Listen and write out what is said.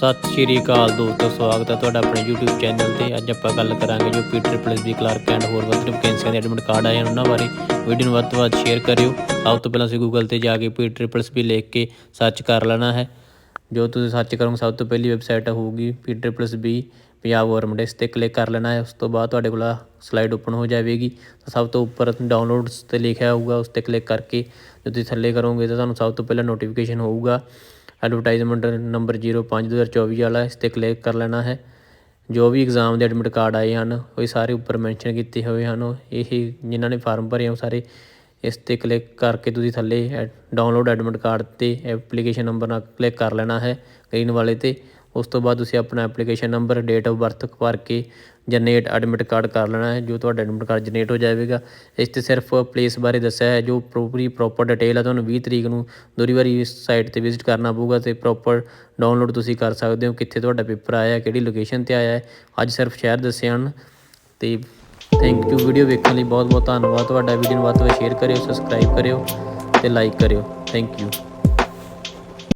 ਸਤਿ ਸ਼੍ਰੀ ਅਕਾਲ ਦੋਸਤੋ, ਸਵਾਗਤ ਹੈ ਤੁਹਾਡਾ ਆਪਣੇ YouTube ਚੈਨਲ ਤੇ। ਅੱਜ ਆਪਾਂ ਗੱਲ ਕਰਾਂਗੇ ਜੋ ਪੀਟਰ ਦੀ ਕਲਰਕ ਐਂਡ ਹੋਰ ਵੱਧ ਵੈਕੈਂਸੀਆਂ ਦੇ ਐਡਮਿਟ ਕਾਰਡ ਆਏ ਹਨ, ਉਹਨਾਂ ਬਾਰੇ। ਵੀਡੀਓ ਨੂੰ ਵੱਧ ਤੋਂ ਵੱਧ ਸ਼ੇਅਰ ਕਰਿਓ। ਸਭ ਤੋਂ ਪਹਿਲਾਂ ਤੁਸੀਂ Google ਤੇ ਜਾ ਕੇ ਪੀਟਰ ਵੀ ਲਿਖ ਕੇ ਸਰਚ ਕਰ ਲੈਣਾ ਹੈ। ਜੋ ਤੁਸੀਂ ਸਰਚ ਕਰੋਗੇ, ਸਭ ਤੋਂ ਪਹਿਲੀ ਵੈਬਸਾਈਟ ਹੋਊਗੀ ਪੀਟਰ ਵੀ ਪੰਜਾਬ ਗਵਰਨਮੈਂਟ ਇਸ ਤੇ ਕਲਿੱਕ ਕਰ ਲੈਣਾ ਹੈ। ਉਸ ਤੋਂ ਬਾਅਦ ਤੁਹਾਡੇ ਕੋਲ ਸਲਾਈਡ ਓਪਨ ਹੋ ਜਾਵੇਗੀ। ਸਭ ਤੋਂ ਉੱਪਰ ਡਾਊਨਲੋਡਸ ਤੇ ਲਿਖਿਆ ਹੋਊਗਾ, ਉਸ ਤੇ ਕਲਿੱਕ ਕਰਕੇ। ਜਦੋਂ ਤੁਸੀਂ ਥੱਲੇ ਕਰੋਗੇ ਤਾਂ ਤੁਹਾਨੂੰ ਸਭ ਤੋਂ ਪਹਿਲਾਂ ਨੋਟੀਫਿਕੇਸ਼ਨ ਹੋਊਗਾ। ਐਡਵਰਟਾਈਜ਼ਮੈਂਟ ਨੰਬਰ 05 2024 ਵਾਲਾ, ਇਸ ਤੇ ਕਲਿੱਕ ਕਰ ਲੈਣਾ ਹੈ। ਜੋ ਵੀ ਇਗਜ਼ਾਮ ਦੇ ਐਡਮਿਟ ਕਾਰਡ ਆਏ ਹਨ, ਉਹ ਸਾਰੇ ਉੱਪਰ ਮੈਂਸ਼ਨ ਕੀਤੇ ਹੋਏ ਹਨ। ਇਹ ਜਿਨ੍ਹਾਂ ਨੇ ਫਾਰਮ ਭਰੇ ਆ, ਉਹ ਸਾਰੇ ਇਸ ਤੇ ਕਲਿੱਕ ਕਰਕੇ ਤੁਸੀਂ ਥੱਲੇ ਡਾਊਨਲੋਡ ਐਡਮਿਟ ਕਾਰਡ ਤੇ ਐਪਲੀਕੇਸ਼ਨ ਨੰਬਰ ਨਾਲ ਕਲਿੱਕ ਕਰ ਲੈਣਾ ਹੈ। ਗ੍ਰੀਨ ਵਾਲੇ ਤੇ ਉਸ ਤੋਂ ਬਾਅਦ ਤੁਸੀਂ ਆਪਣਾ application number date of birth ਭਰ ਕੇ ਜਨਰੇਟ ਐਡਮਿਟ ਕਾਰਡ ਕਰ ਲੈਣਾ ਹੈ, ਜੋ ਤੁਹਾਡਾ ਐਡਮਿਟ ਕਾਰਡ ਜਨਰੇਟ ਹੋ ਜਾਵੇਗਾ। ਇਸ ਤੇ ਸਿਰਫ ਪਲੇਸ ਬਾਰੇ ਦੱਸਿਆ ਹੈ, ਜੋ ਪ੍ਰੋਪਰੀ ਪ੍ਰੋਪਰ ਡਿਟੇਲ ਹੈ, ਤੁਹਾਨੂੰ 20 ਤਰੀਕ ਨੂੰ ਦੂਰੀ ਵਾਰੀ ਇਸ ਸਾਈਟ ਤੇ ਵਿਜ਼ਿਟ ਕਰਨਾ ਪਊਗਾ ਤੇ ਪ੍ਰੋਪਰ ਡਾਊਨਲੋਡ ਤੁਸੀਂ ਕਰ ਸਕਦੇ ਹੋ, ਕਿੱਥੇ ਤੁਹਾਡਾ ਪੇਪਰ ਆਇਆ, ਕਿਹੜੀ ਲੋਕੇਸ਼ਨ ਤੇ ਆਇਆ ਹੈ। ਅੱਜ ਸਿਰਫ ਸ਼ਹਿਰ ਦੱਸੇ ਹਨ। ਤੇ ਥੈਂਕ ਯੂ ਵੀਡੀਓ ਵੇਖਣ ਲਈ ਬਹੁਤ ਬਹੁਤ ਧੰਨਵਾਦ। ਤੁਹਾਡਾ ਵੀਡੀਓ ਨੂੰ ਵੱਧ ਤੋਂ ਵੱਧ ਸ਼ੇਅਰ ਕਰਿਓ ਸਬਸਕ੍ਰਾਈਬ ਕਰਿਓ ਤੇ ਲਾਈਕ ਕਰਿਓ। Thank you